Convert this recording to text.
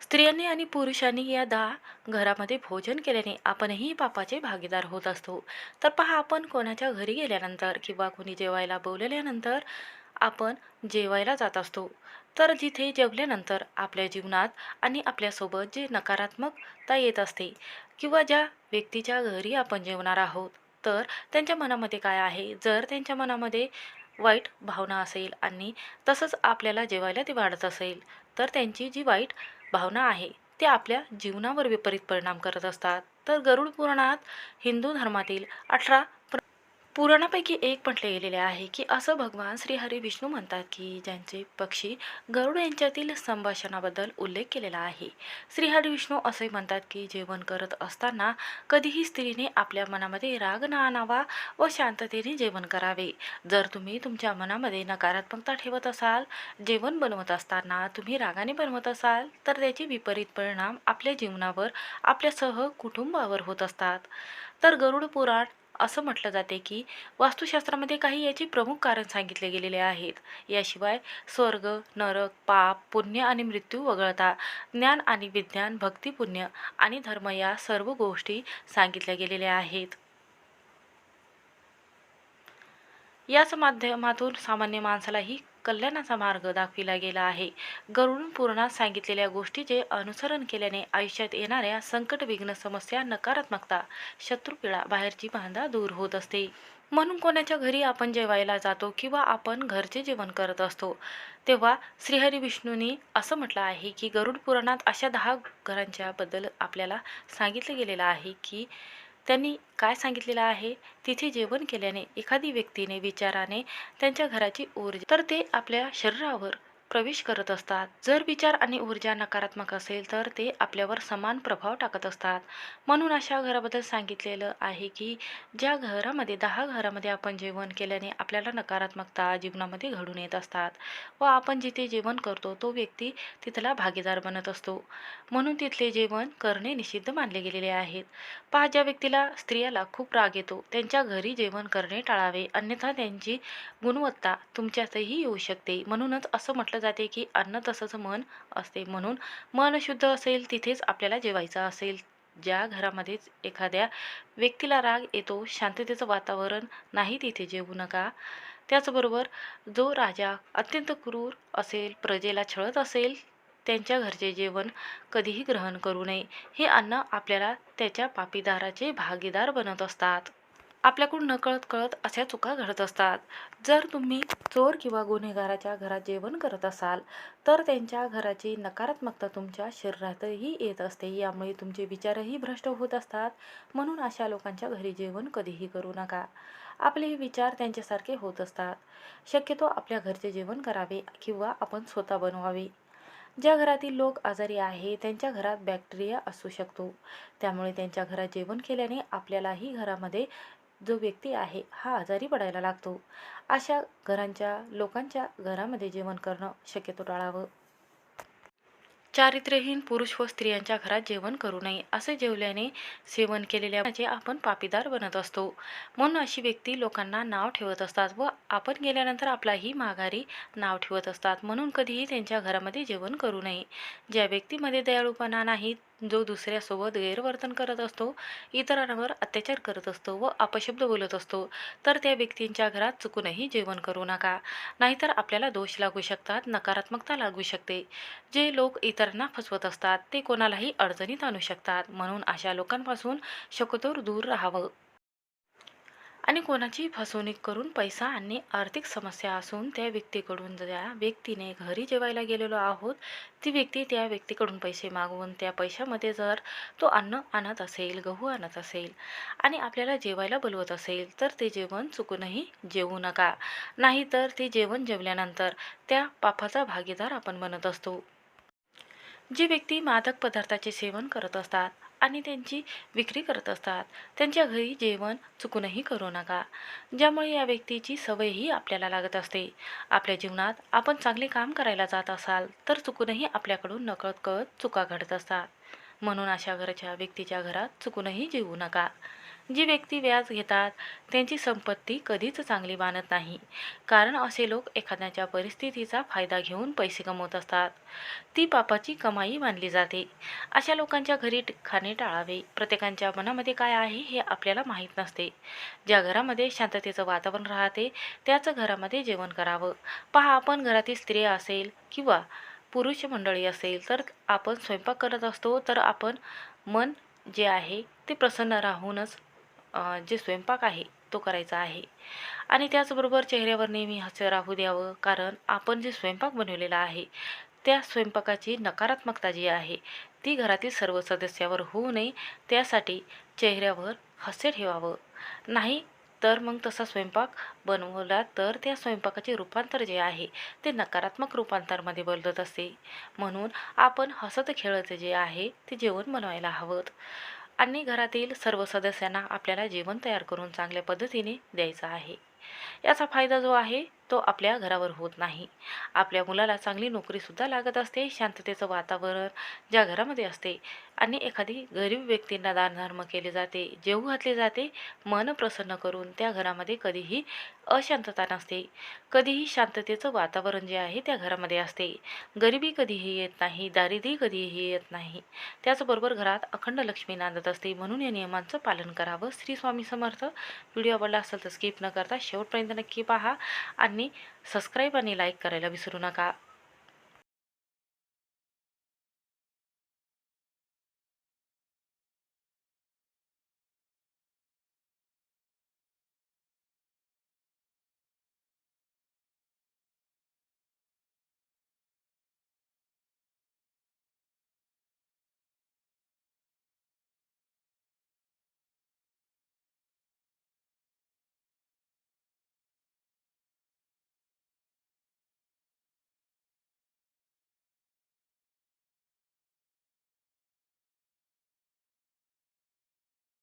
स्त्रियांनी आणि पुरुषांनी या दहा घरामध्ये भोजन केल्याने आपणही पापाचे भागीदार होत असतो. तर पहा आपण कोणाच्या घरी गेल्यानंतर किंवा कोणी जेवायला बोलवल्यानंतर आपण जेवायला जात असतो. तर जिथे जेवल्यानंतर आपल्या जीवनात आणि आपल्यासोबत जे नकारात्मकता येत असते किंवा ज्या व्यक्तीच्या घरी आपण जेवणार आहोत तर त्यांच्या मनामध्ये काय आहे? जर त्यांच्या मनामध्ये वाईट भावना असेल आणि तसंच आपल्याला जेवायला ते वाढत असेल तर त्यांची जी वाईट भावना आहे. ते आपल्या जीवनावर विपरीत परिणाम करत असतात. तर गरुड पुराणात हिंदू धर्मातील अठरा पुराणापैकी एक म्हटले गेलेले आहे की असं भगवान श्रीहरी विष्णू म्हणतात की ज्यांचे पक्षी गरुड यांच्यातील संभाषणाबद्दल उल्लेख केलेला आहे. श्रीहरी विष्णू असे म्हणतात की जेवण करत असताना कधीही स्त्रीने आपल्या मनामध्ये राग न आणावा व शांततेने जेवण करावे. जर तुम्ही तुमच्या मनामध्ये नकारात्मकता ठेवत असाल जेवण बनवत असताना तुम्ही रागाने बनवत असाल तर त्याचे विपरीत परिणाम आपल्या जीवनावर आपल्यासह कुटुंबावर होत असतात. तर गरुड पुराण असं म्हटलं जाते की वास्तुशास्त्रामध्ये काही याची प्रमुख कारण सांगितले गेलेले आहेत. याशिवाय स्वर्ग नरक पाप पुण्य आणि मृत्यू वगळता ज्ञान आणि विज्ञान भक्ती पुण्य आणि धर्म या सर्व गोष्टी सांगितल्या गेलेल्या आहेत. याच माध्यमातून सामान्य माणसालाही कल्याणाचा मार्ग दाखविला गेला आहे. गरुड पुराणात सांगितलेल्या गोष्टीचे अनुसरण केल्याने आयुष्यात येणाऱ्या संकट विघ्न समस्या नकारात्मकता शत्रुपिळा बाहेरची बांधा दूर होत असते. म्हणून कोणाच्या घरी आपण जेवायला जातो किंवा आपण घरचे जेवण करत असतो. तेव्हा श्रीहरी विष्णूंनी असं म्हटलं आहे की गरुड पुराणात अशा दहा घरांच्या बद्दल आपल्याला सांगितलं गेलेलं आहे की त्यांनी काय सांगितलेलं आहे? तिथे जेवण केल्याने एखादी व्यक्तीने विचाराने त्यांच्या घराची ऊर्जा तर ते आपल्या शरीरावर प्रवेश करत असतात. जर विचार आणि ऊर्जा नकारात्मक असेल तर ते आपल्यावर समान प्रभाव टाकत असतात. म्हणून अशा घराबद्दल सांगितलेलं आहे की ज्या घरामध्ये दहा घरामध्ये आपण जेवण केल्याने आपल्याला नकारात्मकता जीवनामध्ये घडून येत असतात व आपण जिथे जेवण करतो तो व्यक्ती तिथला भागीदार बनत असतो. म्हणून तिथले जेवण करणे निषिद्ध मानले गेलेले आहेत. पहा ज्या व्यक्तीला स्त्रियाला खूप राग येतो त्यांच्या घरी जेवण करणे टाळावे. अन्यथा त्यांची गुणवत्ता तुमच्यातही येऊ शकते. म्हणूनच असं म्हटलं जाते की अन्न तसंच मन असते. म्हणून मन शुद्ध असेल तिथेच आपल्याला जेवायचं असेल. ज्या घरामध्येच एखाद्या व्यक्तीला राग येतो शांततेचं वातावरण नाही तिथे जेवू नका. त्याचबरोबर जो राजा अत्यंत क्रूर असेल प्रजेला छळत असेल त्यांच्या घरचे जेवण कधीही ग्रहण करू नये. हे अन्न आपल्याला त्याच्या पापीदाराचे भागीदार बनत असतात. आपल्याकडून नकळत कळत अशा चुका घडत असतात. जर तुम्ही चोर किंवा गुन्हेगाराच्या घरात जेवण करत असाल तर त्यांच्या घराची नकारात्मकता तुमच्या शरीरातही येत असते. यामुळे तुमचे विचारही भ्रष्ट होत असतात. म्हणून अशा लोकांच्या घरी जेवण कधीही करू नका. आपले विचार त्यांच्यासारखे होत असतात. शक्यतो आपल्या घरचे जेवण करावे किंवा आपण स्वतः बनवावे. ज्या घरातील लोक आजारी आहे त्यांच्या घरात बॅक्टेरिया असू शकतो. त्यामुळे त्यांच्या घरात जेवण केल्याने आपल्यालाही घरामध्ये जो व्यक्ती आहे हा आजारी पडायला लागतो. अशा घरांच्या लोकांच्या घरामध्ये जेवण करणं शक्यतो टाळावं. चारित्र्यहीन पुरुष व स्त्रियांच्या घरात जेवण करू नये असे जेवल्याने सेवन केलेल्या आपण पापीदार बनत असतो. म्हणून अशी व्यक्ती लोकांना नाव ठेवत असतात व आपण गेल्यानंतर आपलाही माघारी नाव ठेवत असतात. म्हणून कधीही त्यांच्या घरामध्ये जेवण करू नये. ज्या व्यक्तीमध्ये दयाळूपणा नाही जो दुसऱ्यासोबत गैरवर्तन करत असतो इतरांवर अत्याचार करत असतो व अपशब्द बोलत असतो तर त्या व्यक्तींच्या घरात चुकूनही जेवण करू नका. नाहीतर आपल्याला दोष लागू शकतात नकारात्मकता लागू शकते. जे लोक इतरांना फसवत असतात ते कोणालाही अडचणीत आणू शकतात म्हणून अशा लोकांपासून शक्यतोवर दूर राहावं. आणि कोणाची फसवणूक करून पैसा आणि आर्थिक समस्या असून त्या व्यक्तीकडून ज्या व्यक्तीने घरी जेवायला गेलेलो आहोत ती व्यक्ती त्या व्यक्तीकडून पैसे मागवून त्या पैशामध्ये जर तो अन्न आणत असेल गहू आणत असेल आणि आपल्याला जेवायला बोलवत असेल तर ते जेवण चुकूनही जेवू नका. नाहीतर ते जेवण जेवल्यानंतर त्या पापाचा भागीदार आपण बनत असतो. जी व्यक्ती मादक पदार्थाचे सेवन करत असतात आणि त्यांची विक्री करत असतात. त्यांच्या घरी जेवण चुकूनही करू नका. ज्यामुळे या व्यक्तीची सवयही आपल्याला लागत असते. आपल्या जीवनात आपण चांगले काम करायला जात असाल तर चुकूनही आपल्याकडून नकळत कळत चुका घडत असतात. म्हणून अशा घरच्या व्यक्तीच्या घरात चुकूनही जेवू नका. जी व्यक्ती व्याज घेतात त्यांची संपत्ती कधीच चांगली मानत नाही. कारण असे लोक एखाद्याच्या परिस्थितीचा फायदा घेऊन पैसे कमवत असतात. ती पापाची कमाई मानली जाते. अशा लोकांच्या घरी खाणे टाळावे. प्रत्येकांच्या मनामध्ये काय आहे हे आपल्याला माहीत नसते. ज्या घरामध्ये शांततेचं वातावरण राहते त्याच घरामध्ये जेवण करावं. पहा आपण घरातील स्त्रिया असेल किंवा पुरुष मंडळी असेल तर आपण स्वयंपाक करत असतो तर आपण मन जे आहे ते प्रसन्न राहूनच जे स्वयंपाक आहे तो करायचा आहे. आणि त्याचबरोबर चेहऱ्यावर नेहमी हास्य राहू द्यावं कारण आपण जे स्वयंपाक बनवलेला आहे त्या स्वयंपाकाची नकारात्मकता जी आहे ती घरातील सर्व सदस्यावर होऊ नये. त्यासाठी चेहऱ्यावर हास्य ठेवावं. नाही तर मग तसा स्वयंपाक बनवला तर त्या स्वयंपाकाचे रूपांतर जे आहे ते नकारात्मक रूपांतरमध्ये बदलत असते म्हणून आपण हसत खेळत जे आहे ते जेवण बनवायला हवं. आणि घरातील सर्व सदस्यांना आपल्याला जेवण तयार करून चांगल्या पद्धतीने द्यायचं आहे. याचा फायदा जो आहे तो आपल्या घरावर होत नाही. आपल्या मुलाला चांगली नोकरीसुद्धा लागत असते शांततेचं वातावरण ज्या घरामध्ये असते आणि एखादी गरीब व्यक्तींना दानधर्म केले जाते जेवू घातले जाते मन प्रसन्न करून त्या घरामध्ये कधीही अशांतता नसते. कधीही शांततेचं वातावरण जे आहे त्या घरामध्ये असते. गरिबी कधीही येत नाही दारिद्र्य कधीही येत नाही. त्याचबरोबर घरात अखंड लक्ष्मी नांदत असते म्हणून या नियमांचं पालन करावं. श्री स्वामी समर्थ. व्हिडिओ आवडला असेल तर स्किप न करता शेवटपर्यंत नक्की पहा आणि सबस्क्राईब आणि लाईक करायला विसरू नका.